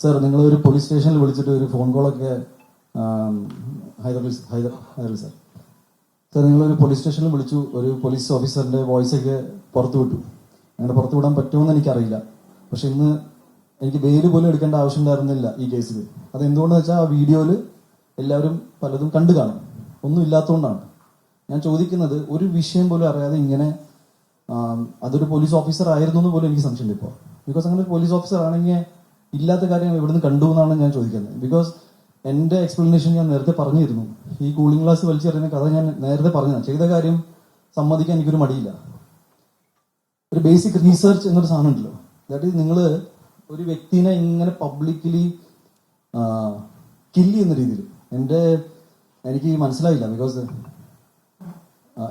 Sir നിങ്ങൾ ഒരു police സ്റ്റേഷനിൽ വിളിച്ചിട്ട് ഒരു ഫോൺ കോളൊക്കെ ഹൈദരലി ഹൈദർ ഹൈദരലി സാർ സാർ നിങ്ങളൊരു പോലീസ് സ്റ്റേഷനിൽ വിളിച്ചു ഒരു പോലീസ് ഓഫീസറിന്റെ വോയിസ് ഒക്കെ പുറത്തു വിട്ടു. അങ്ങനെ പുറത്തു വിടാൻ പറ്റുമെന്ന് എനിക്കറിയില്ല. പക്ഷെ ഇന്ന് എനിക്ക് വെയിൽ പോലും എടുക്കേണ്ട ആവശ്യം ഉണ്ടായിരുന്നില്ല ഈ കേസിൽ അത് എന്തുകൊണ്ടെന്ന് വെച്ചാൽ ആ വീഡിയോയിൽ എല്ലാവരും പലതും കണ്ടു കാണും. ഒന്നും ഇല്ലാത്തതുകൊണ്ടാണ്. ഞാൻ ചോദിക്കുന്നത് ഒരു വിഷയം പോലും അറിയാതെ ഇങ്ങനെ അതൊരു പോലീസ് ഓഫീസർ ആയിരുന്നു എന്ന് പോലും എനിക്ക് സംശയമില്ല ഇപ്പോൾ ബിക്കോസ് അങ്ങനെ പോലീസ് ഓഫീസർ ആണെങ്കിൽ ഇല്ലാത്ത കാര്യം ഇവിടുന്ന് കണ്ടു എന്നാണ് ഞാൻ ചോദിക്കുന്നത്. ബിക്കോസ് എന്റെ എക്സ്പ്ലനേഷൻ ഞാൻ നേരത്തെ പറഞ്ഞിരുന്നു. ഈ കൂളിംഗ് ഗ്ലാസ് വലിച്ചെറിയുന്ന കഥ ഞാൻ നേരത്തെ പറഞ്ഞു ചെയ്ത കാര്യം സമ്മതിക്കാൻ എനിക്കൊരു മടിയില്ല. ഒരു ബേസിക് റീസെർച്ച് എന്നൊരു സാധനം ഉണ്ടല്ലോ. ദാറ്റ് ഈസ് നിങ്ങൾ ഒരു വ്യക്തിനെ ഇങ്ങനെ പബ്ലിക്കലി കില്ല് ചെയ്യുന്ന രീതിയിൽ. എന്റെ എനിക്ക് മനസ്സിലായില്ല. ബിക്കോസ്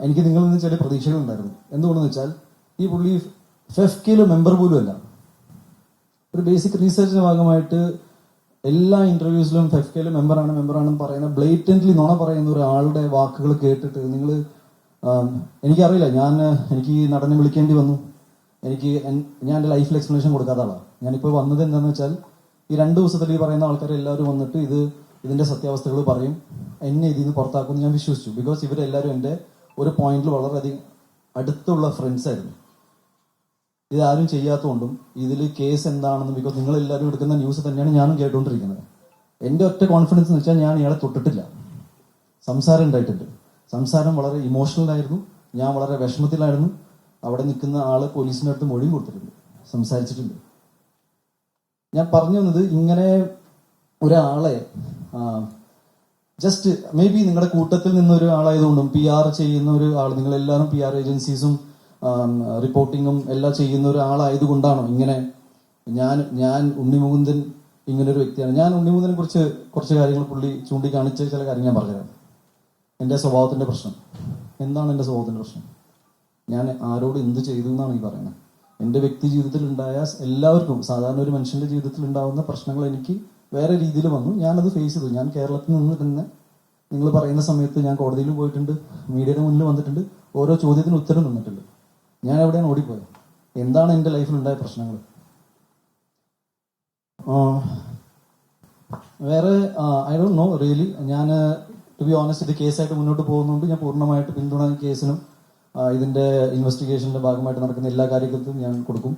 എനിക്ക് നിങ്ങളിൽ നിന്ന് ചില പ്രതീക്ഷകളുണ്ടായിരുന്നു. എന്തുകൊണ്ടെന്ന് വെച്ചാൽ ഈ പുള്ളി ഫെഫ്കിയിലെ മെമ്പർ പോലും അല്ല. ഒരു ബേസിക് റീസെർച്ചിന്റെ ഭാഗമായിട്ട് എല്ലാ ഇന്റർവ്യൂസിലും ഫെഫ്കയിലെ മെമ്പറാണ് മെമ്പറാണെന്ന് പറയുന്ന ബ്ലേറ്റന്റ്ലി നുണ പറയുന്ന ഒരാളുടെ വാക്കുകൾ കേട്ടിട്ട് നിങ്ങൾ എനിക്കറിയില്ല. ഞാൻ എനിക്ക് നടനെ വിളിക്കേണ്ടി വന്നു. എനിക്ക് ഞാൻ എന്റെ ലൈഫിൽ എക്സ്പ്ലനേഷൻ കൊടുക്കാത്ത ആളാണ് ഞാനിപ്പോൾ വന്നത് എന്താണെന്ന് വെച്ചാൽ ഈ രണ്ട് ദിവസത്തിൽ ഈ പറയുന്ന ആൾക്കാർ എല്ലാവരും വന്നിട്ട് ഇത് ഇതിന്റെ സത്യാവസ്ഥകൾ പറയും. എന്നെ ഇതിൽ നിന്ന് പുറത്താക്കുമെന്ന് ഞാൻ വിശ്വസിച്ചു. ബിക്കോസ് ഇവരെല്ലാവരും എന്റെ ഒരു പോയിന്റിൽ വളരെയധികം അടുത്തുള്ള ഫ്രണ്ട്സ് ആയിരുന്നു. ഇത് ആരും ചെയ്യാത്തതുകൊണ്ടും ഇതിൽ കേസ് എന്താണെന്ന് ബിക്കോസ് നിങ്ങൾ എല്ലാവരും എടുക്കുന്ന ന്യൂസ് തന്നെയാണ് ഞാനും കേട്ടുകൊണ്ടിരിക്കുന്നത്. എന്റെ ഒറ്റ കോൺഫിഡൻസ് എന്ന് വെച്ചാൽ ഞാൻ ഇയാളെ തൊട്ടിട്ടില്ല. സംസാരം ഉണ്ടായിട്ടുണ്ട്. സംസാരം വളരെ ഇമോഷണലായിരുന്നു ഞാൻ വളരെ വിഷമത്തിലായിരുന്നു. അവിടെ നിൽക്കുന്ന ആൾ പോലീസിന്റെ അടുത്ത് മൊഴിയും കൊടുത്തിട്ടുണ്ട്. സംസാരിച്ചിട്ടുണ്ട്. ഞാൻ പറഞ്ഞു വന്നത് ഇങ്ങനെ ഒരാളെ ജസ്റ്റ് മേ ബി നിങ്ങളുടെ കൂട്ടത്തിൽ നിന്ന് ഒരു ആളായതുകൊണ്ടും പി ആർ ചെയ്യുന്ന ഒരു ആൾ നിങ്ങളെല്ലാവരും പി ആർ ഏജൻസീസും റിപ്പോർട്ടിങ്ങും എല്ലാം ചെയ്യുന്ന ഒരാളായതുകൊണ്ടാണോ ഇങ്ങനെ ഞാൻ ഞാൻ ഉണ്ണിമുകുന്ദൻ ഇങ്ങനെ ഒരു വ്യക്തിയാണ്. ഞാൻ ഉണ്ണിമുകുന്ദനെ കുറിച്ച് കുറച്ച് കാര്യങ്ങൾ പുള്ളി ചൂണ്ടിക്കാണിച്ച ചില കാര്യങ്ങൾ ഞാൻ പറഞ്ഞുതരാം. എന്റെ സ്വഭാവത്തിന്റെ പ്രശ്നം. എന്താണ് എന്റെ സ്വഭാവത്തിന്റെ പ്രശ്നം? ഞാൻ ആരോട് എന്ത് ചെയ്തു എന്നാണ് ഈ പറയുന്നത്. എന്റെ വ്യക്തി ജീവിതത്തിൽ ഉണ്ടായ എല്ലാവർക്കും സാധാരണ ഒരു മനുഷ്യന്റെ ജീവിതത്തിൽ ഉണ്ടാകുന്ന പ്രശ്നങ്ങൾ എനിക്ക് വേറെ രീതിയിൽ വന്നു. ഞാനത് ഫേസ് ചെയ്തു. ഞാൻ കേരളത്തിൽ നിന്ന് തന്നെ നിങ്ങൾ പറയുന്ന സമയത്ത് ഞാൻ കോടതിയിൽ പോയിട്ടുണ്ട് മീഡിയയുടെ മുന്നിൽ വന്നിട്ടുണ്ട് ഓരോ ചോദ്യത്തിന് ഉത്തരം നിന്നിട്ടുണ്ട് ഞാൻ എവിടെയാണ് ഓടിപ്പോയത്? എന്താണ് എന്റെ ലൈഫിൽ ഉണ്ടായ പ്രശ്നങ്ങൾ വേറെ ഐ ഡോണ്ട് നോ റിയലി ഞാൻ ടു ബി ഓണസ്റ്റ് ഇത് കേസായിട്ട് മുന്നോട്ട് പോകുന്നതുകൊണ്ട് ഞാൻ പൂർണമായിട്ട് പിന്തുണ കേസിനും ഇതിന്റെ ഇൻവെസ്റ്റിഗേഷന്റെ ഭാഗമായിട്ട് നടക്കുന്ന എല്ലാ കാര്യങ്ങൾക്കും ഞാൻ കൊടുക്കും.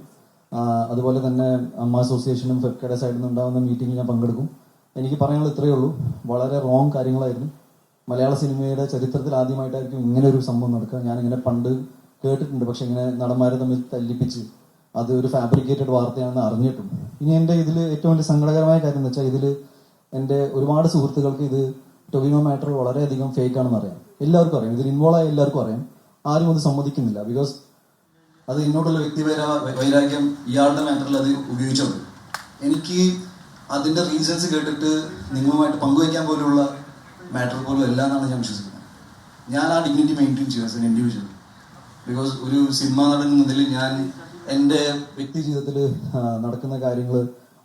അതുപോലെ തന്നെ അമ്മ അസോസിയേഷനും ഫെഫ്കയുടെ സൈഡിൽ നിന്ന് ഉണ്ടാകുന്ന മീറ്റിംഗിൽ ഞാൻ പങ്കെടുക്കും. എനിക്ക് പറയാനുള്ളത് ഇത്രയേ ഉള്ളൂ. വളരെ റോങ് കാര്യങ്ങളായിരുന്നു. മലയാള സിനിമയുടെ ചരിത്രത്തിൽ ആദ്യമായിട്ടായിരിക്കും ഇങ്ങനെ ഒരു സംഭവം നടക്കുക. ഞാനിങ്ങനെ പണ്ട് കേട്ടിട്ടുണ്ട്. പക്ഷെ ഇങ്ങനെ നടന്മാരെ തമ്മിൽ തല്ലിപ്പിച്ച് അത് ഒരു ഫാബ്രിക്കേറ്റഡ് വാർത്തയാണെന്ന് അറിഞ്ഞിട്ടുണ്ട്. ഇനി എന്റെ ഇതിൽ ഏറ്റവും വലിയ സങ്കടകരമായ കാര്യം എന്ന് വെച്ചാൽ ഇതിൽ എന്റെ ഒരുപാട് സുഹൃത്തുക്കൾക്ക് ഇത് ടൊവിനോ മാറ്റർ വളരെയധികം ഫേക്ക് ആണെന്ന് അറിയാം. എല്ലാവർക്കും അറിയാം. ഇതിൽ ഇൻവോൾവ് ആയ എല്ലാവർക്കും അറിയാം. ആരും അത് സമ്മതിക്കുന്നില്ല. ബിക്കോസ് അത് ഇങ്ങോട്ടുള്ള വ്യക്തിപര വൈരാഗ്യം ഇയാളുടെ മാറ്ററിൽ അത് ഉപയോഗിച്ചത് എനിക്ക് അതിന്റെ റീസൺസ് കേട്ടിട്ട് നിങ്ങളുമായിട്ട് പങ്കുവയ്ക്കാൻ പോലുള്ള മാറ്റർ പോലും എല്ലാം എന്നാണ് ഞാൻ വിശ്വസിക്കുന്നത്. ഞാൻ ആ ഡിഗ്നിറ്റി മെയിന്റെയിൻ ചെയ്യുക ഇൻഡിവിജ്വൽ ബിക്കോസ് ഒരു സിനിമ നടൻ മുതൽ ഞാൻ എന്റെ വ്യക്തി ജീവിതത്തിൽ നടക്കുന്ന കാര്യങ്ങൾ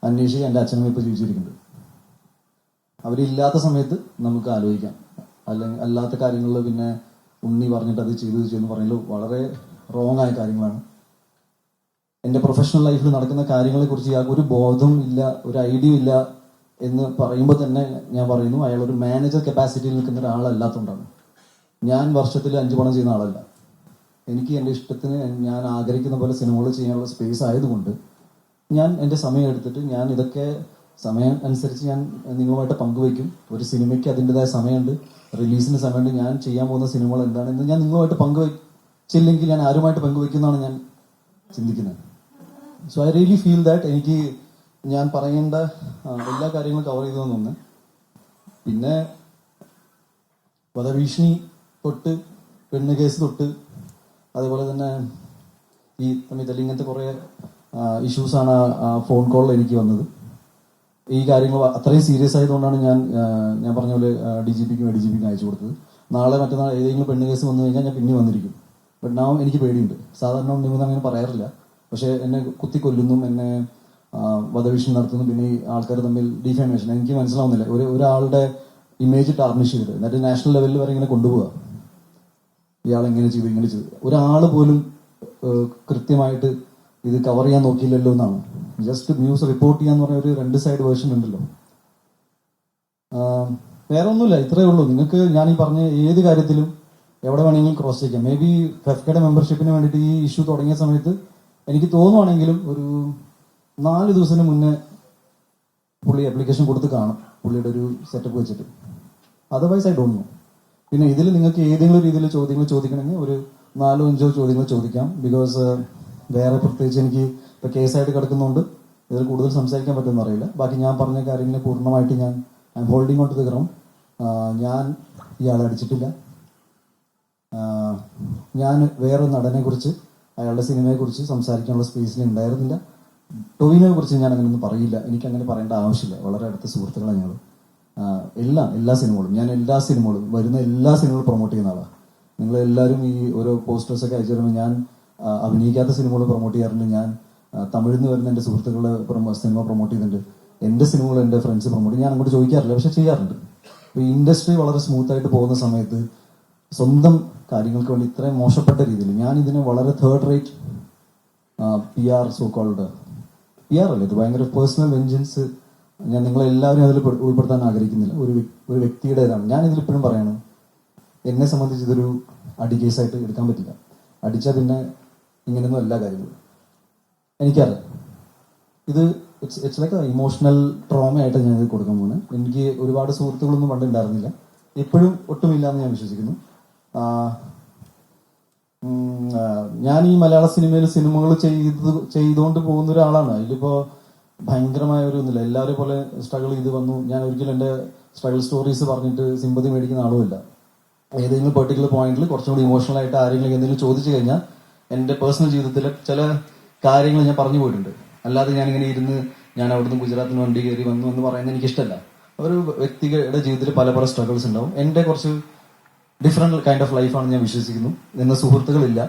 അന്വേഷിക്കാൻ എന്റെ അച്ഛനും ഇപ്പോൾ ജീവിച്ചിരിക്കുന്നത് അവരില്ലാത്ത സമയത്ത് നമുക്ക് ആലോചിക്കാം. അല്ലെങ്കിൽ അല്ലാത്ത കാര്യങ്ങളിൽ പിന്നെ ഉണ്ണി പറഞ്ഞിട്ട് അത് ചെയ്തു ചെയ്യുന്നു പറഞ്ഞാൽ വളരെ റോങ് ആയ കാര്യങ്ങളാണ്. എന്റെ പ്രൊഫഷണൽ ലൈഫിൽ നടക്കുന്ന കാര്യങ്ങളെ കുറിച്ച് ഇയാൾക്ക് ഒരു ബോധവും ഇല്ല ഒരു ഐഡിയ ഇല്ല എന്ന് പറയുമ്പോൾ തന്നെ ഞാൻ പറയുന്നു അയാൾ ഒരു മാനേജർ കപ്പാസിറ്റിയിൽ നിൽക്കുന്ന ഒരാളല്ലാത്തതുകൊണ്ടാണ്. ഞാൻ വർഷത്തിൽ അഞ്ച് പണം ചെയ്യുന്ന ആളല്ല. എനിക്ക് എന്റെ ഇഷ്ടത്തിന് ഞാൻ ആഗ്രഹിക്കുന്ന പോലെ സിനിമകൾ ചെയ്യാനുള്ള സ്പേസ് ആയതുകൊണ്ട് ഞാൻ എന്റെ സമയം എടുത്തിട്ട് ഞാൻ ഇതൊക്കെ സമയം അനുസരിച്ച് ഞാൻ നിങ്ങളുമായിട്ട് പങ്കുവയ്ക്കും. ഒരു സിനിമയ്ക്ക് അതിന്റെതായ സമയമുണ്ട്. റിലീസിന് സമയമുണ്ട്. ഞാൻ ചെയ്യാൻ പോകുന്ന സിനിമകൾ എന്താണെന്ന് ഞാൻ നിങ്ങളുമായിട്ട് പങ്കുവച്ചില്ലെങ്കിൽ ഞാൻ ആരുമായിട്ട് പങ്കുവയ്ക്കുന്നതാണ് ഞാൻ ചിന്തിക്കുന്നത്. So I really feel that എനിക്ക് ഞാൻ പറയേണ്ട എല്ലാ കാര്യങ്ങളും കവർ ചെയ്തു തന്നെ പിന്നെ വധഭീഷണി തൊട്ട് പെണ്ണ് കേസ് തൊട്ട് അതുപോലെ തന്നെ ഈ തമ്മിൽ തല്ലി ഇങ്ങനത്തെ കുറെ ഇഷ്യൂസ് ആണ് ഫോൺ കോളിൽ എനിക്ക് വന്നത്. ഈ കാര്യങ്ങൾ അത്രയും സീരിയസ് ആയതുകൊണ്ടാണ് ഞാൻ ഞാൻ പറഞ്ഞ പോലെ ഡി ജി പിക്കും എ ഡി ജി പിക്കും അയച്ചു കൊടുത്തത്. നാളെ മറ്റന്നാൾ ഏതെങ്കിലും പെണ്ണ് കേസ് വന്നു കഴിഞ്ഞാൽ ഞാൻ പിന്നെ വന്നിരിക്കും. ബട്ട് നാം എനിക്ക് പേടിയുണ്ട്. സാധാരണ നിങ്ങൾ അങ്ങനെ പറയാറില്ല. പക്ഷേ എന്നെ കുത്തിക്കൊല്ലുന്നു എന്നെ വധഭീഷണി നടത്തുന്നു പിന്നെ ഈ ആൾക്കാർ തമ്മിൽ ഡിഫാമേഷൻ എനിക്ക് മനസ്സിലാവുന്നില്ല. ഒരു ഒരാളുടെ ഇമേജ് ടാർണിഷ് ചെയ്തിട്ട് എന്നിട്ട് നാഷണൽ ലെവലിൽ വരെ ഇങ്ങനെ കൊണ്ടുപോവുക ഇയാൾ എങ്ങനെ ചെയ്തു? ഇങ്ങനെ ചെയ്തു ഒരാൾ പോലും കൃത്യമായിട്ട് ഇത് കവർ ചെയ്യാൻ നോക്കിയില്ലല്ലോ എന്നാണ്. ജസ്റ്റ് ന്യൂസ് റിപ്പോർട്ട് ചെയ്യാന്ന് പറഞ്ഞ ഒരു രണ്ട് സൈഡ് വേർഷൻ ഉണ്ടല്ലോ. വേറെ ഒന്നുമില്ല ഇത്രയേ ഉള്ളൂ. നിങ്ങൾക്ക് ഞാൻ ഈ പറഞ്ഞ ഏത് കാര്യത്തിലും എവിടെ വേണമെങ്കിലും ക്രോസ് ചെയ്യാം. മേ ബി ഫെഫ്കയുടെ മെമ്പർഷിപ്പിന് വേണ്ടിയിട്ട് ഈ ഇഷ്യൂ തുടങ്ങിയ സമയത്ത് എനിക്ക് തോന്നുവാണെങ്കിലും ഒരു നാല് ദിവസത്തിന് മുന്നേ പുള്ളി ആപ്ലിക്കേഷൻ കൊടുത്ത് കാണും. പുള്ളിയുടെ ഒരു സെറ്റപ്പ് വെച്ചിട്ട്. അതർവൈസ് ഐ ഡോണ്ട് നോ പിന്നെ ഇതിൽ നിങ്ങൾക്ക് ഏതെങ്കിലും രീതിയിൽ ചോദ്യങ്ങൾ ചോദിക്കണമെങ്കിൽ ഒരു നാലോ അഞ്ചോ ചോദ്യങ്ങൾ ചോദിക്കാം. ബിക്കോസ് വേറെ പ്രത്യേകിച്ച് എനിക്ക് ഇപ്പൊ കേസായിട്ട് കിടക്കുന്നതുകൊണ്ട് ഇതിൽ കൂടുതൽ സംസാരിക്കാൻ പറ്റുമെന്ന് അറിയില്ല. ബാക്കി ഞാൻ പറഞ്ഞ കാര്യങ്ങൾ പൂർണമായിട്ട് ഞാൻ I holding out the ground ഞാൻ ഇയാളെ അടിച്ചിട്ടില്ല. ഞാൻ വേറെ നടനെ കുറിച്ച് അയാളുടെ സിനിമയെ കുറിച്ച് സംസാരിക്കാനുള്ള സ്പേസിൽ ഉണ്ടായിരുന്നില്ല. ടൊവിനെ കുറിച്ച് ഞാൻ അങ്ങനെ ഒന്നും പറയില്ല. എനിക്ക് അങ്ങനെ പറയേണ്ട ആവശ്യമില്ല. വളരെ അടുത്ത സുഹൃത്തുക്കളാണ് ഞങ്ങൾ എല്ലാം എല്ലാ സിനിമകളും. ഞാൻ എല്ലാ സിനിമകളും വരുന്ന എല്ലാ സിനിമകളും പ്രൊമോട്ട് ചെയ്യുന്ന ആളാണ് നിങ്ങൾ എല്ലാവരും ഈ ഓരോ പോസ്റ്റേഴ്സ് ഒക്കെ അയച്ചു തരുമ്പോൾ ഞാൻ അഭിനയിക്കാത്ത സിനിമകൾ പ്രൊമോട്ട് ചെയ്യാറുണ്ട്. ഞാൻ തമിഴിൽ നിന്ന് വരുന്ന എന്റെ സുഹൃത്തുക്കളെ സിനിമ പ്രൊമോട്ട് ചെയ്യുന്നുണ്ട്. എന്റെ സിനിമകൾ എന്റെ ഫ്രണ്ട്സ് പ്രൊമോട്ട് ഞാൻ അങ്ങോട്ട് ചോദിക്കാറില്ല പക്ഷെ ചെയ്യാറുണ്ട്. അപ്പോൾ ഇൻഡസ്ട്രി വളരെ സ്മൂത്ത് ആയിട്ട് പോകുന്ന സമയത്ത് സ്വന്തം കാര്യങ്ങൾക്ക് വേണ്ടി ഇത്രയും മോശപ്പെട്ട രീതിയിൽ ഞാൻ ഇതിനെ വളരെ third rate P R so called P R അല്ലേ? ഇത് ഭയങ്കര പേഴ്സണൽ വെഞ്ചൻസ് ഞാൻ നിങ്ങളെ എല്ലാവരും അതിൽ ഉൾപ്പെടുത്താൻ ആഗ്രഹിക്കുന്നില്ല. ഒരു ഒരു വ്യക്തിയുടേതാണ്. ഞാൻ ഇതിൽ ഇപ്പോഴും പറയണം എന്നെ സംബന്ധിച്ച് ഇതൊരു അടി കേസായിട്ട് എടുക്കാൻ പറ്റില്ല. അടിച്ചാൽ പിന്നെ ഇങ്ങനെയൊന്നും എല്ലാ കാര്യങ്ങളും എനിക്കറിയാം. ഇത് it's it's like emotional trauma ആയിട്ട് ഞാൻ ഇത് കൊടുക്കാൻ പോകുന്നത് എനിക്ക് ഒരുപാട് സുഹൃത്തുക്കളൊന്നും പണ്ട് ഉണ്ടായിരുന്നില്ല. ഇപ്പോഴും ഒട്ടുമില്ല എന്ന് ഞാൻ വിശ്വസിക്കുന്നു. ഞാൻ ഈ മലയാള സിനിമയിൽ സിനിമകൾ ചെയ്ത് ചെയ്തുകൊണ്ട് പോകുന്ന ഒരാളാണ്. അതിലിപ്പോ ഭയങ്കരമായ ഒരു ഒന്നുമില്ല എല്ലാവരും പോലെ സ്ട്രഗിൾ ചെയ്ത് വന്നു. ഞാൻ ഒരിക്കലും എന്റെ സ്ട്രഗിൾ സ്റ്റോറീസ് പറഞ്ഞിട്ട് സിമ്പതി മേടിക്കുന്ന ആളുമില്ല. ഏതെങ്കിലും പെർട്ടിക്കുലർ പോയിന്റിൽ കുറച്ചും കൂടി ഇമോഷണൽ ആയിട്ട് ആരെങ്കിലും എന്തെങ്കിലും ചോദിച്ചു കഴിഞ്ഞാൽ എന്റെ പേഴ്സണൽ ജീവിതത്തിലെ ചില കാര്യങ്ങൾ ഞാൻ പറഞ്ഞു പോയിട്ടുണ്ട്. അല്ലാതെ ഞാൻ ഇങ്ങനെ ഇരുന്ന് ഞാൻ അവിടുന്ന് ഗുജറാത്തിന് വണ്ടി കയറി വന്നു എന്ന് പറയുന്നത് എനിക്കിഷ്ടമല്ല. ഒരു വ്യക്തിയുടെ ജീവിതത്തിൽ പല പല സ്ട്രഗിൾസ് ഉണ്ടാവും. എന്റെ കുറച്ച് ഡിഫറെന്റ് കൈൻഡ് ഓഫ് ലൈഫാണ് ഞാൻ വിശ്വസിക്കുന്നു. എന്ന സുഹൃത്തുക്കളില്ല.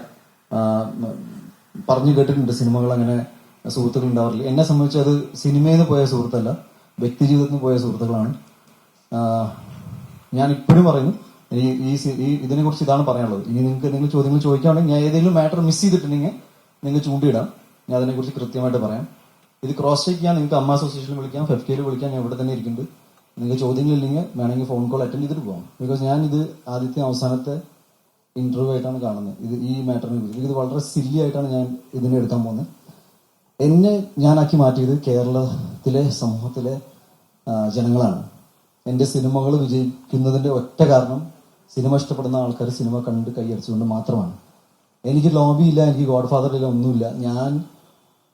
പറഞ്ഞു കേട്ടിട്ടുണ്ട് സിനിമകൾ അങ്ങനെ സുഹൃത്തുക്കൾ ഉണ്ടാവാറില്ല. എന്നെ സംബന്ധിച്ച് അത് സിനിമയിൽ നിന്ന് പോയ സുഹൃത്തല്ല വ്യക്തി ജീവിതത്തിൽ നിന്ന് പോയ സുഹൃത്തുക്കളാണ്. ഞാൻ ഇപ്പോഴും പറയുന്നു ഈ ഈ ഇതിനെ കുറിച്ച് ഇതാണ് പറയാനുള്ളത്. ഇനി നിങ്ങൾക്ക് നിങ്ങൾ ചോദ്യങ്ങൾ ചോദിക്കുകയാണെങ്കിൽ ഞാൻ ഏതെങ്കിലും മാറ്റർ മിസ് ചെയ്തിട്ടുണ്ടെങ്കിൽ നിങ്ങൾ ചൂണ്ടിയിടാം. ഞാൻ അതിനെക്കുറിച്ച് കൃത്യമായിട്ട് പറയാം. ഇത് ക്രോസ് ചെക്ക് ചെയ്യാൻ നിങ്ങൾക്ക് അമ്മ അസോസിയേഷനിൽ വിളിക്കാം ഫെഫ്കയിൽ വിളിക്കാം ഞാൻ ഇവിടെ തന്നെ ഇരിക്കുന്നുണ്ട്. നിങ്ങൾക്ക് ചോദ്യങ്ങളില്ലെങ്കിൽ വേണമെങ്കിൽ ഫോൺ കോൾ അറ്റൻഡ് ചെയ്തിട്ട് പോകാം. ബിക്കോസ് ഞാൻ ഇത് ആദ്യത്തെ അവസാനത്തെ ഇന്റർവ്യൂ ആയിട്ടാണ് കാണുന്നത്. ഇത് ഈ മാറ്ററിനെ കുറിച്ച്. ഇത് വളരെ സില്ലി ആയിട്ടാണ് ഞാൻ ഇതിനെ എടുക്കാൻ പോകുന്നത്. എന്നെ ഞാനാക്കി മാറ്റിയത് കേരളത്തിലെ സമൂഹത്തിലെ ജനങ്ങളാണ്. എന്റെ സിനിമകൾ വിജയിക്കുന്നതിന്റെ ഒറ്റ കാരണം സിനിമ ഇഷ്ടപ്പെടുന്ന ആൾക്കാർ സിനിമ കണ്ട് കൈയടിച്ചുകൊണ്ട് മാത്രമാണ്. എനിക്ക് ലോബി ഇല്ല എനിക്ക് ഗോഡ് ഇല്ല ഒന്നുമില്ല. ഞാൻ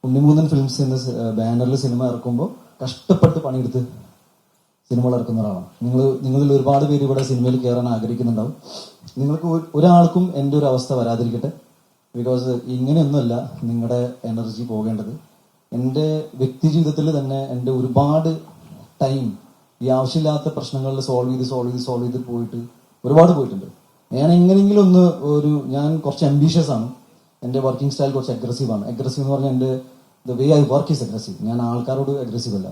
ഉണ്ണിമൂന്നൻ ഫിലിംസ് എന്ന ബാനറിൽ സിനിമ ഇറക്കുമ്പോൾ കഷ്ടപ്പെട്ട് പണിയെടുത്ത് സിനിമകൾ ഇറക്കുന്ന ഒരാളാണ്. നിങ്ങൾ നിങ്ങളിൽ ഒരുപാട് പേര് ഇവിടെ സിനിമയിൽ കയറാൻ ആഗ്രഹിക്കുന്നുണ്ടാവും. നിങ്ങൾക്ക് ഒരാൾക്കും എന്റെ ഒരു അവസ്ഥ വരാതിരിക്കട്ടെ. ബിക്കോസ് ഇങ്ങനെയൊന്നുമല്ല നിങ്ങളുടെ എനർജി പോകേണ്ടത്. എന്റെ വ്യക്തി ജീവിതത്തിൽ തന്നെ എന്റെ ഒരുപാട് ടൈം ഈ ആവശ്യമില്ലാത്ത പ്രശ്നങ്ങളിൽ സോൾവ് ചെയ്ത് സോൾവ് ചെയ്ത് സോൾവ് ചെയ്ത് പോയിട്ട് ഒരുപാട് പോയിട്ടുണ്ട്. ഞാൻ എങ്ങനെയെങ്കിലും ഒന്ന് ഒരു ഞാൻ കുറച്ച് അംബീഷ്യസ് ആണ്. എന്റെ വർക്കിംഗ് സ്റ്റൈൽ കുറച്ച് അഗ്രസീവ് ആണ്. അഗ്രസീവ് എന്ന് പറഞ്ഞാൽ എന്റെ the way I work is aggressive ഞാൻ ആൾക്കാരോട് അഗ്രസീവ് അല്ല.